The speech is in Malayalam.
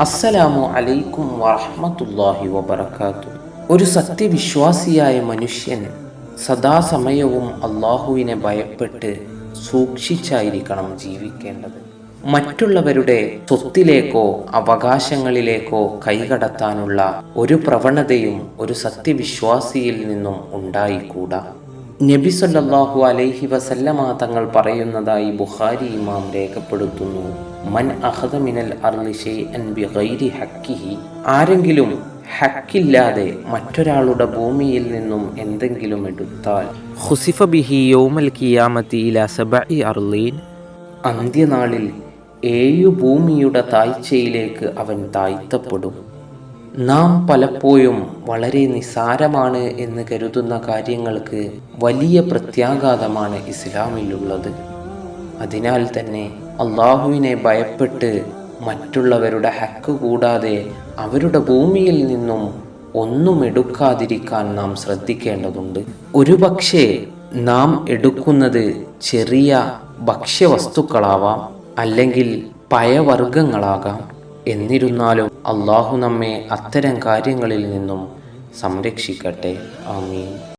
അസ്സലാമു അലൈക്കും വറഹ്മത്തുള്ളാഹി വബർക്കാത്തു ഒരു സത്യവിശ്വാസിയായ മനുഷ്യൻ സദാസമയവും അള്ളാഹുവിനെ ഭയപ്പെട്ട് സൂക്ഷിച്ചായിരിക്കണം ജീവിക്കേണ്ടത്. മറ്റുള്ളവരുടെ സ്വത്തിലേക്കോ അവകാശങ്ങളിലേക്കോ കൈകടത്താനുള്ള ഒരു പ്രവണതയും ഒരു സത്യവിശ്വാസിയിൽ നിന്നും ഉണ്ടായിക്കൂടാ. നബി സല്ലാഹു അലൈഹി വസല്ലമ തങ്ങൾ പറയുന്നതായി ബുഖാരി ഇമാം രേഖപ്പെടുത്തുന്നു. മൻ അഖദ മിനൽ ബിഗൈരി ഹക്കിഹി ആരെങ്കിലും ഹക്കില്ലാതെ മറ്റൊരാളുടെ ഭൂമിയിൽ നിന്നും എന്തെങ്കിലും എടുത്താൽ ഹുസിഫ ബിഹി യോമൽ കിയാമത്തി ഇലാ സബഇ അർളീൻ അന്ത്യനാളിൽ ഏഴു ഭൂമിയുടെ താഴ്ചയിലേക്ക് അവൻ താഴ്ത്തപ്പെടും. നാം പലപ്പോഴും വളരെ നിസാരമാണ് എന്ന് കരുതുന്ന കാര്യങ്ങൾക്ക് വലിയ പ്രത്യാഘാതമാണ് ഇസ്ലാമിലുള്ളത്. അതിനാൽ തന്നെ അള്ളാഹുവിനെ ഭയപ്പെട്ട് മറ്റുള്ളവരുടെ ഹക്ക് കൂടാതെ അവരുടെ ഭൂമിയിൽ നിന്നും ഒന്നും എടുക്കാതിരിക്കാൻ നാം ശ്രദ്ധിക്കേണ്ടതുണ്ട്. ഒരുപക്ഷെ നാം എടുക്കുന്നത് ചെറിയ ഭക്ഷ്യവസ്തുക്കളാവാം അല്ലെങ്കിൽ പയവർഗങ്ങളാകാം എന്നിരുന്നാലും അള്ളാഹു നമ്മെ അത്തരം കാര്യങ്ങളിൽ നിന്നും സംരക്ഷിക്കട്ടെ. ആമീൻ.